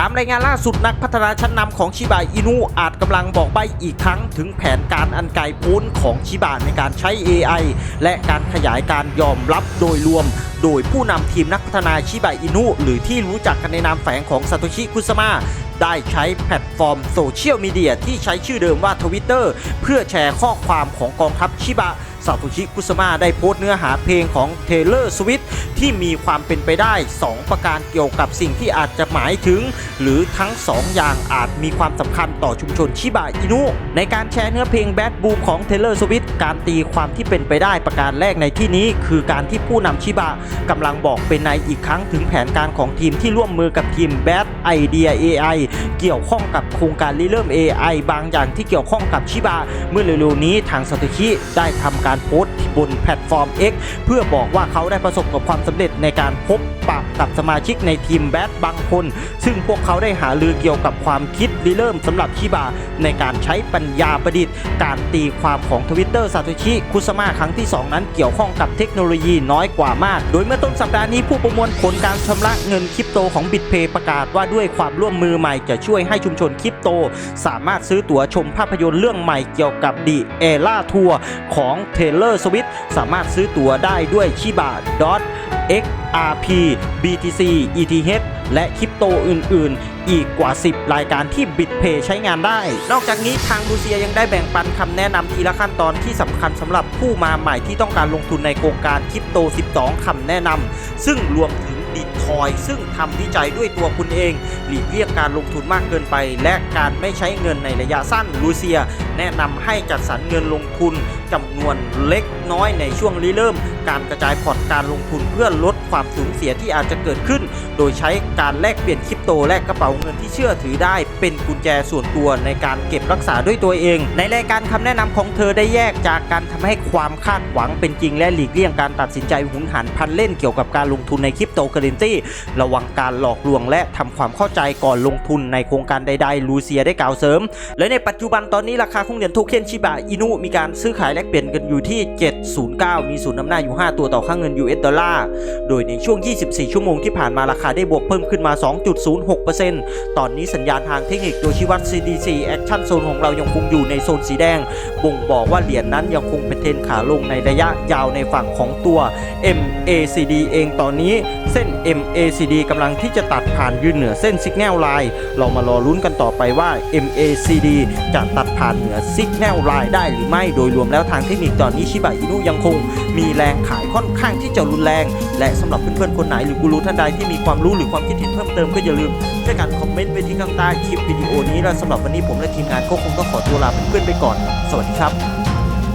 ตามรายงานล่าสุดนักพัฒนาชั้นนำของชิบะอินุอาจกำลังบอกใบอีกครั้ง ถึงแผนการอันไกลโพ้นของชิบะในการใช้ AI และการขยายการยอมรับโดยรวม โดยผู้นำทีมนักพัฒนาชิบะอินุหรือที่รู้จักกันในนามแฝงของซาโตชิคุซามะได้ใช้แพลตฟอร์มโซเชียลมีเดียที่ใช้ชื่อเดิมว่าทวิตเตอร์เพื่อแชร์ข้อความของกองทัพชิบะ ซาโตชิคุสมาได้โพสต์เนื้อหาเพลงของเทเลอร์สวิตที่มีความเป็นไปได้ 2 ประการเกี่ยวกับสิ่งที่อาจจะหมายถึงหรือทั้ง 2 อย่างอาจมีความสำคัญต่อชุมชนชิบะอินุ ในการแชร์เนื้อเพลง Bad Boom ของเทเลอร์สวิตการตีความที่เป็นไปได้ประการแรกในที่นี้คือการที่ผู้นำชิบะกำลังบอกเป็นในอีกครั้งถึงแผนการของทีมที่ร่วมมือกับทีม Bad Idea AI เกี่ยวข้องกับโครงการริเริ่ม AI บางอย่างที่เกี่ยวข้องกับชิบะเมื่อเร็วๆนี้ทางซาโตชิได้ทำการโพสต์ บนแพลตฟอร์ม X เพื่อบอกว่าเขาได้ประสบกับความสำเร็จในการพบปะกับสมาชิกในทีมแบดบางคน ซึ่งพวกเขาได้หาลือเกี่ยวกับความคิดริเริ่มสำหรับชิบะในการใช้ปัญญาประดิษฐ์ การตีความของทวิตเตอร์ซาโตชิคุสมาครั้งที่ 2 นั้นเกี่ยวข้องกับเทคโนโลยีน้อยกว่ามาก โดยเมื่อต้นสัปดาห์นี้ผู้ประมวลผลการชำระเงินคริป โตของบิตเพย์ประกาศว่าด้วยความร่วมมือใหม่จะช่วยให้ชุมชนคริปโต สามารถซื้อตั๋วชมภาพยนตร์เรื่องใหม่เกี่ยวกับดีเอล่าทัวร์ของ Taylor Swift สามารถซื้อตั๋วได้ด้วยชิบะ XRP BTC ETH และคริปโตอื่น ๆ อีกกว่า 10 รายการที่ BitPay ใช้งานได้ นอกจากนี้ทางรูเซียยังได้แบ่งปันคำแนะนำทีละขั้นตอนที่สำคัญสำหรับผู้มาใหม่ที่ต้องการลงทุนในโครงการคริปโต 12 คำแนะนำซึ่งรวมถ บิตคอยซึ่งทำวิจัยด้วยตัวคุณเอง หลีกเลี่ยงการลงทุนมากเกินไป และการไม่ใช้เงินในระยะสั้นลูเซีย แนะนำให้จัดสรรเงินลงทุนจำนวนเล็กน้อยในช่วงริเริ่ม การกระจายพอร์ตการลงทุนเพื่อลดความสูญเสียที่อาจจะเกิดขึ้น โดยใช้การแลกเปลี่ยนคริปโตและกระเป๋าเงินที่เชื่อถือได้ เป็นกุญแจส่วนตัวในการเก็บรักษาด้วยตัวเอง ในรายการคำแนะนำของเธอได้แยกจากการทำให้ความคาดหวังเป็นจริงและหลีกเลี่ยงการตัดสินใจหุนหันพันเล่นเกี่ยวกับการลงทุนในคริปโตเคอเรนซีระวังการหลอกลวงและทำความเข้าใจก่อนลงทุนในโครงการใดๆลูเซียได้กล่าวเสริม และในปัจจุบันตอนนี้ราคาของเหรียญโทเค็นชิบะอินุมีการซื้อขายแลกเปลี่ยนกันอยู่ที่ 709 มีศูนย์นำหน้าอยู่ 5 ตัวต่อค่าเงิน US ดอลลาร์ โดยในช่วง 24 ชั่วโมงที่ผ่านมาราคาได้บวกเพิ่มขึ้นมา 2.06%ตอนนี้สัญญาณทางเทคนิคโดยชี้วัด CDC Action Zone ของเรายังคงอยู่ในโซนสีแดง บ่งบอกว่าเหรียญนั้นยังคงเป็นเทรนขาลงในระยะยาวในฝั่งของตัว MACD เองตอนนี้เส้น MACD กำลังที่จะตัดผ่านยืนเหนือเส้น Signal Line เรามารอลุ้นกันต่อไปว่า MACD จะตัดผ่านเหนือ Signal Line ได้หรือไม่โดยรวมแล้วทางเทคนิคตอนนี้ชิบะอินุยังคง มีแรงขายค่อนข้างที่จะรุนแรง และสำหรับเพื่อนๆคนไหนหรือกูรูท่านใดที่มีความรู้หรือความคิดเห็นเพิ่มเติมก็อย่าลืมช่วยกันคอมเมนต์ไปที่ข้างใต้คลิปวิดีโอนี้และสำหรับวันนี้ผมและทีมงานก็คงต้องขอตัวลาเพื่อนๆไปก่อน สวัสดีครับ